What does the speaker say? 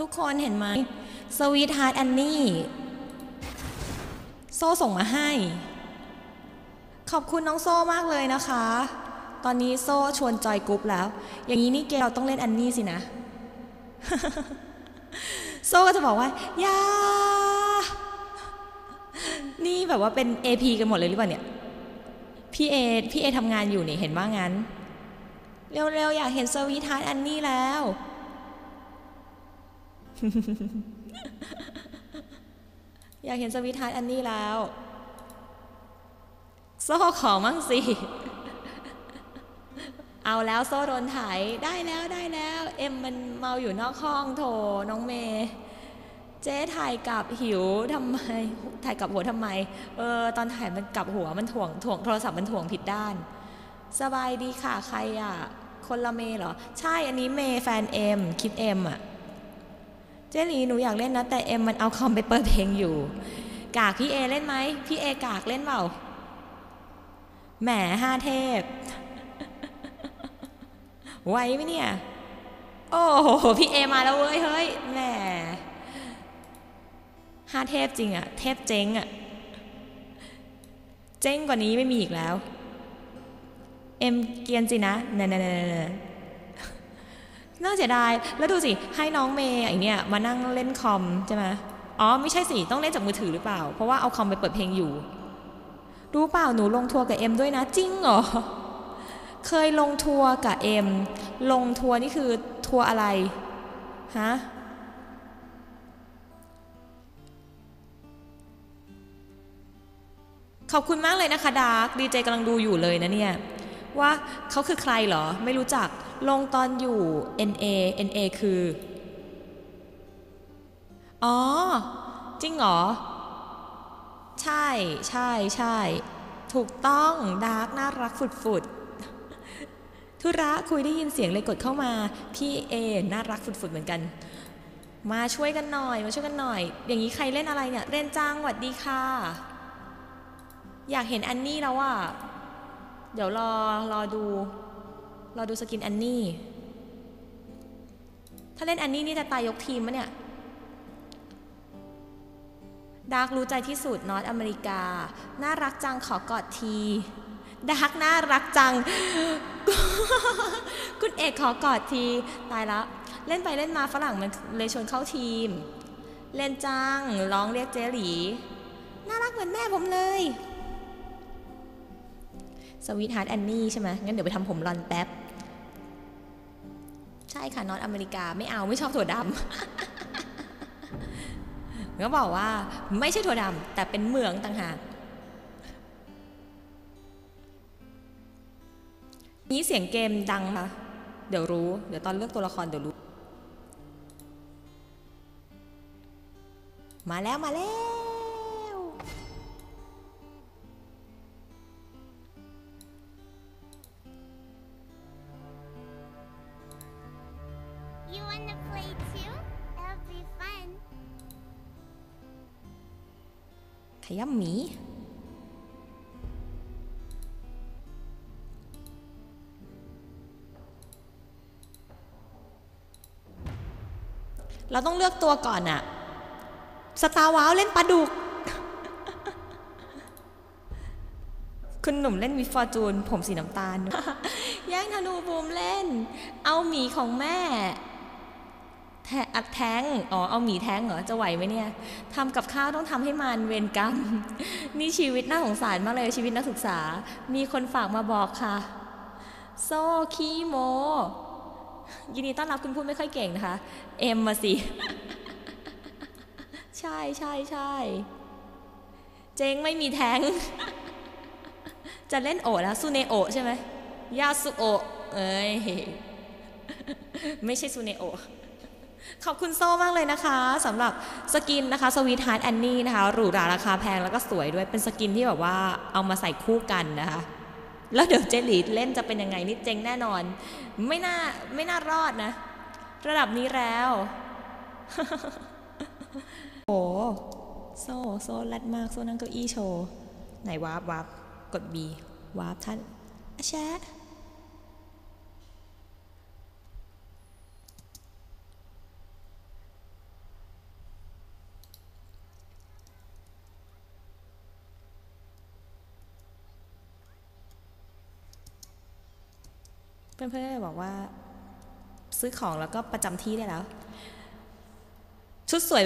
ทุกคนเห็นไหมสวีทฮาร์ดแอนนี่โซ่ส่งมาให้ ขอบคุณน้องโซ่มากเลยนะคะ ตอนนี้โซ่ชวนจอยกรุ๊ปแล้ว อย่างนี้นี่เกลเราต้องเล่นแอนนี่สินะ โซ่ก็จะบอกว่ายานี่แบบว่าเป็น AP กันหมดเลยหรือเปล่าเนี่ย พี่เอพี่เอทำงานอยู่นี่เห็นว่างั้น เร็วๆ อยากเห็นสวีทฮาร์ดแอนนี่แล้ว อยากเห็นสวีทาร์อันนี่แล้ว โซ่ของมั่งสิ เอาแล้วโซ่โดนถ่ายได้แล้วได้แล้ว เอ็มมันเมาอยู่นอกห้องโถน้องเมย์เจ๊ถ่ายกลับหิวทำไม ถ่ายกลับหัวทำไม เออ ตอนถ่ายมันกลับหัวมันถ่วงถ่วงโทรศัพท์มันถ่วงผิดด้าน สบายดีค่ะใครอะ คนละเมย์เหรอ ใช่อันนี้เมย์แฟนเอ็มคิดเอ็มอะ เจลีหนูอยากเล่นนะแต่เอ็มมันเอาคอมไปเปิดเพลงอยู่ กากพี่เอเล่นไหมพี่เอกากเล่นเปล่าแหมห้าเทพ ไวไหมเนี่ย โอ้โหพี่เอมาแล้วเว้ยเฮ้ยแหมห้าเทพจริงอะเทพเจ๊งอะเจ๊งกว่านี้ไม่มีอีกแล้ว เอ็มเกียนสินะเนเนเนเน่าเสียดาย แล้วดูสิให้น้องเมย์ไอเนี่ยมานั่งเล่นคอมใช่ไหมอ๋อไม่ใช่สิต้องเล่นจากมือถือหรือเปล่า เพราะว่าเอาคอมไปเปิดเพลงอยู่ รู้เปล่าหนูลงทัวร์กับเอ็มด้วยนะจริงเหรอ เคยลงทัวร์กับเอ็มลงทัวร์นี่คือทัวร์อะไรฮะขอบคุณมากเลยนะคะดาร์กดีเจกำลังดูอยู่เลยนะเนี่ย ว่าเขาคือใครเหรอ ไม่รู้จักลงตอนอยู่ NA NA คือ อ๋อ จริงเหรอ ใช่ใช่ใช่ ถูกต้องดาร์กน่ารักฝุดๆธุระคุยได้ยินเสียงเลยกดเข้ามา พี่เอน่ารักฝุดๆเหมือนกัน มาช่วยกันหน่อย มาช่วยกันหน่อย อย่างนี้ใครเล่นอะไรเนี่ยเรนจังหวัดดีค่ะ อยากเห็นอันนี่แล้วอะ เดี๋ยวรอรอดูรอดูสกินอันนี่ ถ้าเล่นอันนี่นี่จะตายยกทีมมะเนี่ย ดาร์กรู้ใจที่สุดนอตอเมริกา น่ารักจังขอกอดที ดาร์กน่ารักจัง คุณเอกขอกอดที ตายแล้ว เล่นไปเล่นมาฝรั่งมันเลยชวนเข้าทีม เล่นจังร้องเรียกเจหลี น่ารักเหมือนแม่ผมเลย สวีทฮาร์ดแอนนี่ใช่ไหมงั้นเดี๋ยวไปทำผมรอนแป๊บ ใช่ค่ะนอตอเมริกาไม่เอาไม่ชอบถั่วดำก็บอกว่าไม่ใช่ถั่วดำแต่เป็นเหมืองต่างหากนี้เสียงเกมดังค่ะ เดี๋ยวรู้ เดี๋ยวตอนเลือกตัวละครเดี๋ยวรู้ มาแล้วมาแล้ว play too? That'll be fun. ขย้ำหมี เราต้องเลือกตัวก่อนอะสตาร์ว้าวเล่นปลาดุก คุณหนุ่มเล่นวิฟอร์จูน ผมสีน้ำตาล แย่งธนูบูมเล่น เอาหมีของแม่ อัดแท้งอ๋อเอาหมีแท้งเหรอจะไหวไหมเนี่ยทำกับข้าวต้องทำให้มันเวรกรรมนี่ชีวิตน่าสงสารมากเลยชีวิตนักศึกษา มีคนฝากมาบอกค่ะ โซคีโม ยินดีต้อนรับคุณพูดไม่ค่อยเก่งนะคะ เอ็มมาสิ ใช่ใช่ใช่เจ๊งไม่มีแท้ง จะเล่นโอแล้วซูเนโอใช่ไหมยาสุโอะเอ้ยไม่ใช่ซูเนโอ ขอบคุณโซ่มากเลยนะคะสำหรับสกินนะคะสวีทฮาร์ดแอนนี่นะคะหรูหราราคาแพงแล้วก็สวยด้วยเป็นสกินที่แบบว่าเอามาใส่คู่กันนะคะ แล้วเดี๋ยวเจลีดเล่นจะเป็นยังไงนี่เจ๊งแน่นอน ไม่น่าไม่น่ารอดนะ ระดับนี้แล้วโอ้โซ่โซ่รัดมากโซ่นั่งเก้าอี้โชว์ ไหนวาร์ปวาร์ปกด B วาร์ปท่านอาแชะ เพื่อนๆบอกว่า ซื้อของแล้วก็ประจำที่ได้แล้ว ชุดสวย